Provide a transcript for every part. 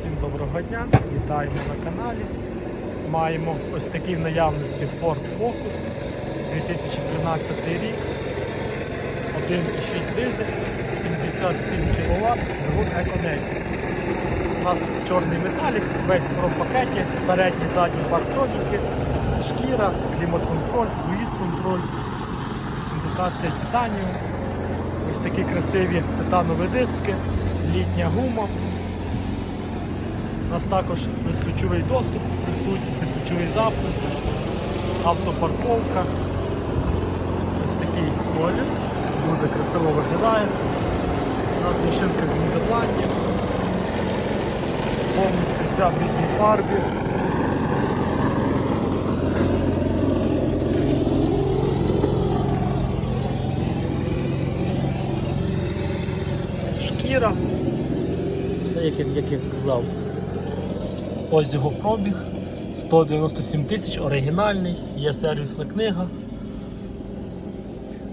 Всім доброго дня, вітаємо на каналі. Маємо ось такий в наявності Ford Focus 2013 рік. 1,6 дизель, 77 кВт, двигун Еконеті. У нас чорний металік, весь в пакеті, передні, задні парктроніки, шкіра, клімат-контроль, круїз-контроль, індукація титанію. Ось такі красиві титанові диски, літня гума. У нас також безключовий доступ присутній, безключовий запуск, автопарковка. Ось такий колір, дуже красиво виглядає. У нас машинка з Нідерландів, повністю вся в літній фарбі. Шкіра, все як, як я казав. Ось його пробіг. 197 тисяч, оригінальний, є сервісна книга.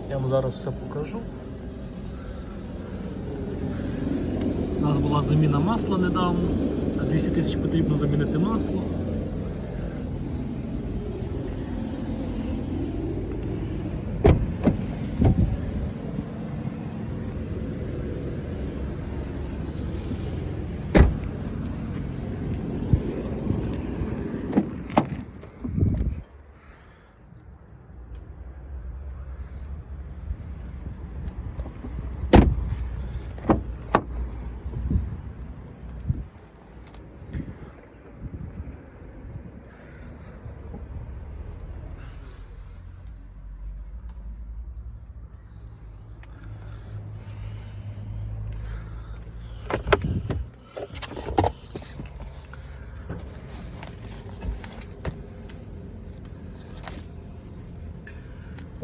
Я вам зараз все покажу. У нас була заміна масла недавно. На 200 тисяч потрібно замінити масло.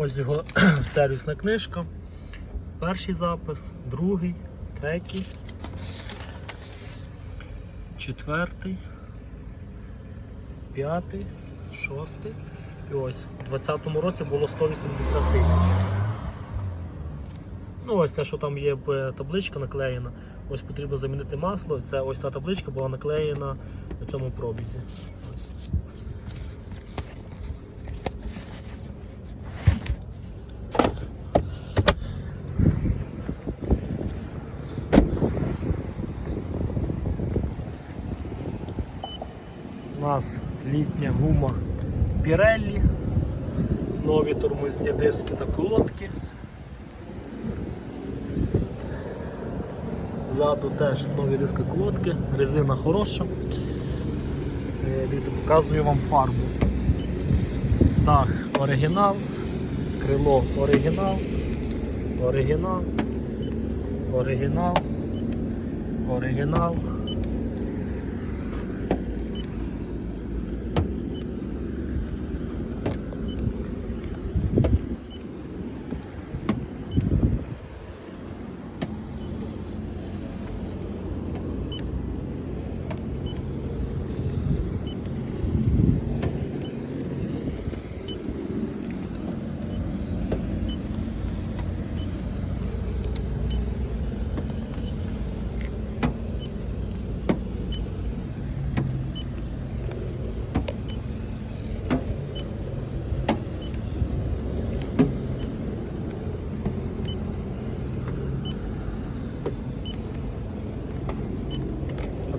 Ось його сервісна книжка. Перший запис, другий, третій, четвертий, п'ятий, шостий. І ось у 2020 році було 180 тисяч. Ну, ось те, що там є табличка наклеєна. Ось потрібно замінити масло. Це ось та табличка була наклеєна на цьому пробізі. Ось. У нас літня гума Pirelli, нові тормозні диски та колодки. Ззаду теж нові диски колодки, резина хороша. Е, Дивіться, показую вам фарбу. Дах оригінал, крило оригінал, оригінал, оригінал, оригінал.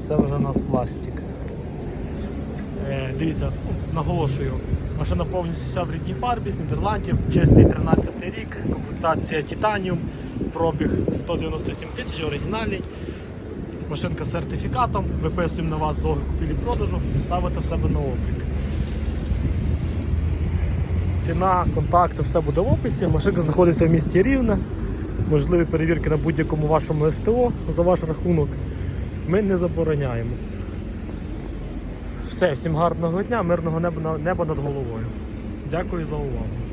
Це вже у нас пластик. Е, дивіться, наголошую. Машина повністю вся в рідній фарбі з Нідерландів, чистий 13 рік, комплектація Titanium, пробіг 197 тисяч, оригінальний. Машинка з сертифікатом, виписуємо на вас договір купівлі-продажу і ставите в себе на облік. Ціна, контакти, все буде в описі. Машинка знаходиться в місті Рівне. Можливі перевірки на будь-якому вашому СТО за ваш рахунок. Ми не забороняємо. Все, всім гарного дня, мирного неба, над головою. Дякую за увагу.